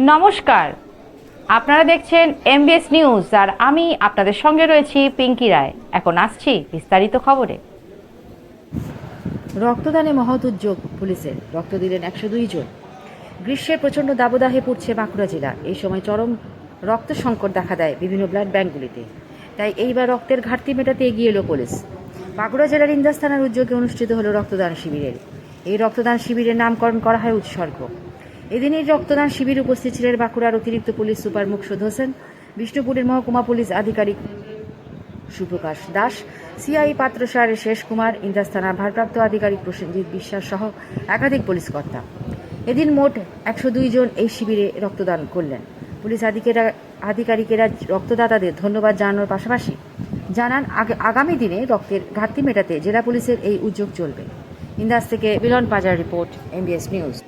নমস্কার। আপনারা দেখছেন এমবিএস নিউজ আর আমি আপনাদের সঙ্গে রয়েছি পিঙ্কি রায়। এখন আসছি বিস্তারিত খবরে। রক্তদানে মহৎ উদ্যোগ পুলিশের। রক্ত দিলেন একশো দুই জন। গ্রীষ্মের প্রচণ্ড দাবদাহে পড়ছে বাঁকুড়া জেলা। এই সময় চরম রক্ত সংকট দেখা দেয় বিভিন্ন ব্লাড ব্যাঙ্কগুলিতে। তাই এইবার রক্তের ঘাটতি মেটাতে এগিয়ে এলো পুলিশ। বাঁকুড়া জেলার ইন্দাস থানার উদ্যোগে অনুষ্ঠিত হলো রক্তদান শিবিরের। এই রক্তদান শিবিরের নামকরণ করা হয় উৎসর্গ। এদিন এই রক্তদান শিবির উপস্থিত ছিলেন বাঁকুড়ার অতিরিক্ত পুলিশ সুপার মুকসুদ হোসেন, বিষ্ণুপুরের মহকুমা পুলিশ আধিকারিক সুপ্রকাশ দাস, সিআই পাত্র পাত্রসার শেষ কুমার, ইন্দাস থানার ভারপ্রাপ্ত আধিকারিক প্রসেনজিৎ বিশ্বাস সহ একাধিক পুলিশ কর্তা। এদিন মোট একশো দুই জন এই শিবিরে রক্তদান করলেন। পুলিশ আধিকারিকেরা রক্তদাতাদের ধন্যবাদ জানানোর পাশাপাশি জানান, আগে- আগামী দিনে রক্তের ঘাটতি মেটাতে জেলা পুলিশের এই উদ্যোগ চলবে। ইন্দাস থেকে মিলন পাজার রিপোর্ট, এমবিএস নিউজ।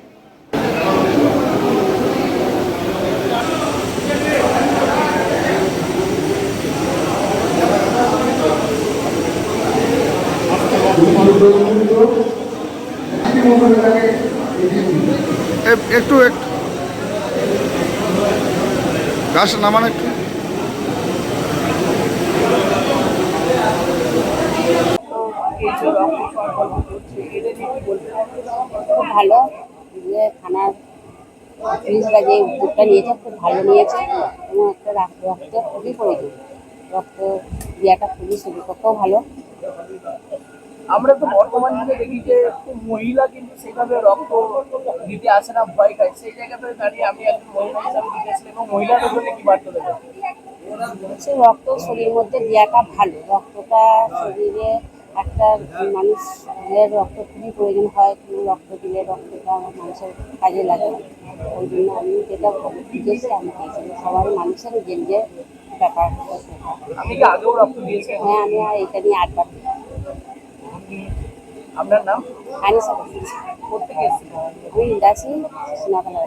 একটু একটু। গাছ নামান একটু। খুব ভালো। যে থানার পুলিশরা যে উদ্যোগটা নিয়েছে, খুব ভালো নিয়েছে। এবং একটা রক্ত খুবই প্রয়োজন। রক্ত দেওয়াটা খুবই সুবিধাও ভালো। আমরা তো বর্তমান যুগে দেখি যে মহিলা কিন্তু সেভাবে রক্ত দিতে আসে না ভয় খায়। সেই জায়গাতে দাঁড়িয়ে আমি একজন মহিলা হিসাবে দিতেছি এবং মহিলাদের জন্য কি বার্তা দেবেন? সে রক্ত শরীরের মধ্যে দেওয়াটা ভালো। রক্তটা শরীরে একটা মানুষের রক্ত খুবই প্রয়োজন হয় কিন্তু রক্ত দিলে রক্তটা মানুষের কাজে লাগে। ওই জন্য আমি যেটা দিয়েছি আমি দিয়েছি সবার মানুষের যে যে ব্যাপার হ্যাঁ আমি এটা নিয়ে আটবার আপনার নাম? আনিসা করছি কোথেকে এসেছিলেন আমি ইন্দাসি সোনাকালা